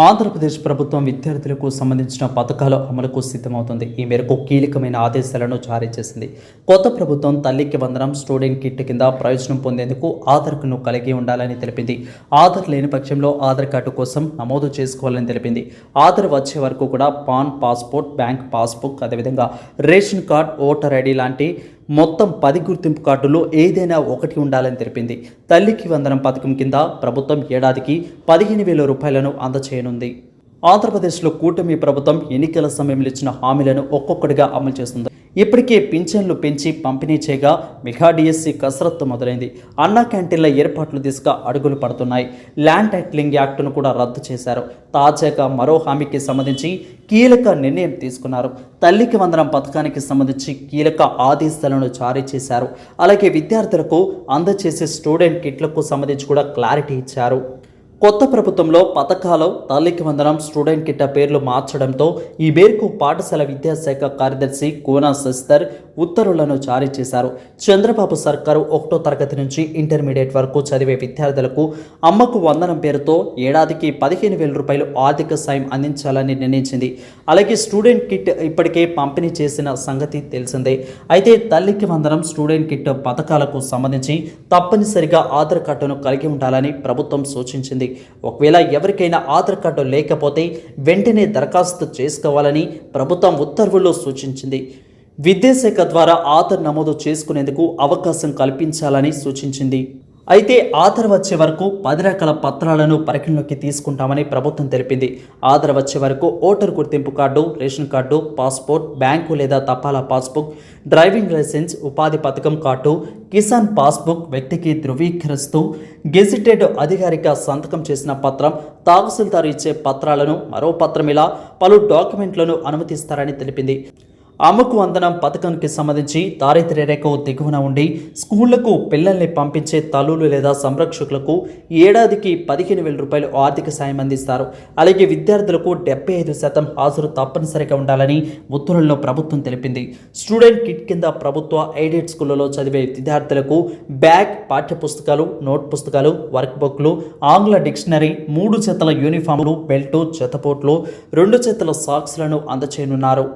ఆంధ్రప్రదేశ్ ప్రభుత్వం విద్యార్థులకు సంబంధించిన పథకాల అమలుకు సిద్ధమవుతుంది. ఈ మేరకు కీలకమైన ఆదేశాలను జారీ చేసింది. కొత్త ప్రభుత్వం తల్లికి వందనం స్టూడెంట్ కిట్ కింద ప్రయోజనం పొందేందుకు ఆధార్ను కలిగి ఉండాలని తెలిపింది. ఆధార్ లేని పక్షంలో ఆధార్ కార్డు కోసం నమోదు చేసుకోవాలని తెలిపింది. ఆధార్ వచ్చే వరకు కూడా పాన్ పాస్పోర్ట్ బ్యాంక్ పాస్బుక్ అదేవిధంగా రేషన్ కార్డ్ ఓటర్ ఐడి లాంటి మొత్తం పది గుర్తింపు కార్డుల్లో ఏదైనా ఒకటి ఉండాలని తెలిపింది. తల్లికి వందనం పథకం కింద ప్రభుత్వం ఏడాదికి పదిహేను వేల రూపాయలను అందచేయనుంది. ఆంధ్రప్రదేశ్లో కూటమి ప్రభుత్వం ఎన్నికల సమయంలో ఇచ్చిన హామీలను ఒక్కొక్కటిగా అమలు చేస్తుంది. ఇప్పటికే పింఛన్లు పెంచి పంపిణీ చేయగా మెగా డిఎస్సి కసరత్తు మొదలైంది. అన్నా క్యాంటీన్ల ఏర్పాట్లు దిశగా అడుగులు పడుతున్నాయి. ల్యాండ్ టైటిలింగ్ యాక్టును కూడా రద్దు చేశారు. తాజాగా మరో హామీకి సంబంధించి కీలక నిర్ణయం తీసుకున్నారు. తల్లికి వందనం పథకానికి సంబంధించి కీలక ఆదేశాలను జారీ చేశారు. అలాగే విద్యార్థులకు అందజేసే స్టూడెంట్ కిట్లకు సంబంధించి కూడా క్లారిటీ ఇచ్చారు. కొత్త ప్రభుత్వంలో పథకాలు తల్లికి వందనం స్టూడెంట్ కిట్ట పేర్లు మార్చడంతో ఈ మేరకు పాఠశాల విద్యాశాఖ కార్యదర్శి కోనా శశిధర్ ఉత్తర్వులను జారీ చేశారు. చంద్రబాబు సర్కారు ఒకటో తరగతి నుంచి ఇంటర్మీడియట్ వరకు చదివే విద్యార్థులకు అమ్మకు వందనం పేరుతో ఏడాదికి పదిహేను వేల రూపాయలు ఆర్థిక సాయం అందించాలని నిర్ణయించింది. అలాగే స్టూడెంట్ కిట్ ఇప్పటికే పంపిణీ చేసిన సంగతి తెలిసిందే. అయితే తల్లికి వందనం స్టూడెంట్ కిట్ పథకాలకు సంబంధించి తప్పనిసరిగా ఆధార్ కార్డును కలిగి ఉండాలని ప్రభుత్వం సూచించింది. ఒకవేళ ఎవరికైనా ఆధార్ కార్డు లేకపోతే వెంటనే దరఖాస్తు చేసుకోవాలని ప్రభుత్వం ఉత్తర్వుల్లో సూచించింది. విద్యాశాఖ ద్వారా ఆధార్ నమోదు చేసుకునేందుకు అవకాశం కల్పించాలని సూచించింది. అయితే ఆధార్ వచ్చే వరకు పది రకాల పత్రాలను పరిగణలోకి తీసుకుంటామని ప్రభుత్వం తెలిపింది. ఆధార్ వచ్చే వరకు ఓటర్ గుర్తింపు card ration card passport bank లేదా తపాలా పాస్బుక్ డ్రైవింగ్ లైసెన్స్ ఉపాధి పథకం కార్డు కిసాన్ పాస్బుక్ వ్యక్తికి ధృవీకరిస్తూ గెజిటెడ్ అధికారిక సంతకం చేసిన పత్రం తహసీల్దార్ ఇచ్చే పత్రాలను మరో పత్రం ఇలా పలు డాక్యుమెంట్లను అనుమతిస్తారని తెలిపింది. అమ్మకు వందనం పథకానికి సంబంధించి దారిద్ర్య రేఖ దిగువన ఉండి స్కూళ్ళకు పిల్లల్ని పంపించే తల్లులు లేదా సంరక్షకులకు ఏడాదికి పదిహేను వేల రూపాయలు ఆర్థిక సాయం అందిస్తారు. అలాగే విద్యార్థులకు డెబ్బై ఐదు శాతం హాజరు తప్పనిసరిగా ఉండాలని ఉత్తర్వుల్లో ప్రభుత్వం తెలిపింది. స్టూడెంట్ కిట్ కింద ప్రభుత్వ ఎయిడెడ్ స్కూళ్ళలో చదివే విద్యార్థులకు బ్యాగ్ పాఠ్య పుస్తకాలు నోట్ పుస్తకాలు వర్క్ బుక్లు ఆంగ్ల డిక్షనరీ మూడు జతల యూనిఫామ్లు బెల్టు జతపోట్లు రెండు జతల సాక్స్లను అందచేయనున్నారు.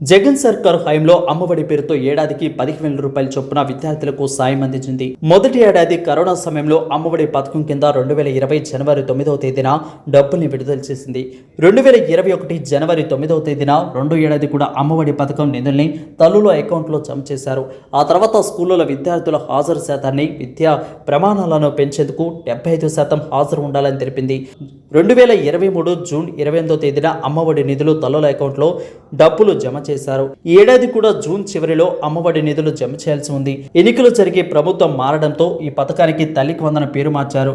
జగన్ సర్కార్ హయాంలో అమ్మఒడి పేరుతో ఏడాదికి పదిహేను వేల రూపాయల చొప్పున విద్యార్థులకు సాయం అందించింది. మొదటి ఏడాది కరోనా సమయంలో అమ్మఒడి పథకం కింద రెండు వేల ఇరవై జనవరి తొమ్మిదవ తేదీన డబ్బుల్ని విడుదల చేసింది. రెండు వేల ఇరవై ఒకటి జనవరి తొమ్మిదవ తేదీన రెండు ఏడాది కూడా అమ్మఒడి పథకం నిధుల్ని తల్లుల అకౌంట్లో జమ చేశారు. ఆ తర్వాత స్కూళ్ళలో విద్యార్థుల హాజరు శాతాన్ని విద్యా ప్రమాణాలను పెంచేందుకు డెబ్బై ఐదు శాతం హాజరు ఉండాలని తెలిపింది. రెండు వేల ఇరవై మూడు జూన్ ఇరవై ఎనిమిదో తేదీన అమ్మఒడి నిధులు తల్లుల అకౌంట్లో డబ్బులు జమ చేశారు. ఈ ఏడాది కూడా జూన్ చివరిలో అమ్మఒడి నిధులు జమ చేయాల్సి ఉంది. ఎన్నికలు జరిగే ప్రభుత్వం మారడంతో ఈ పథకానికి తల్లికి వందన పేరు మార్చారు.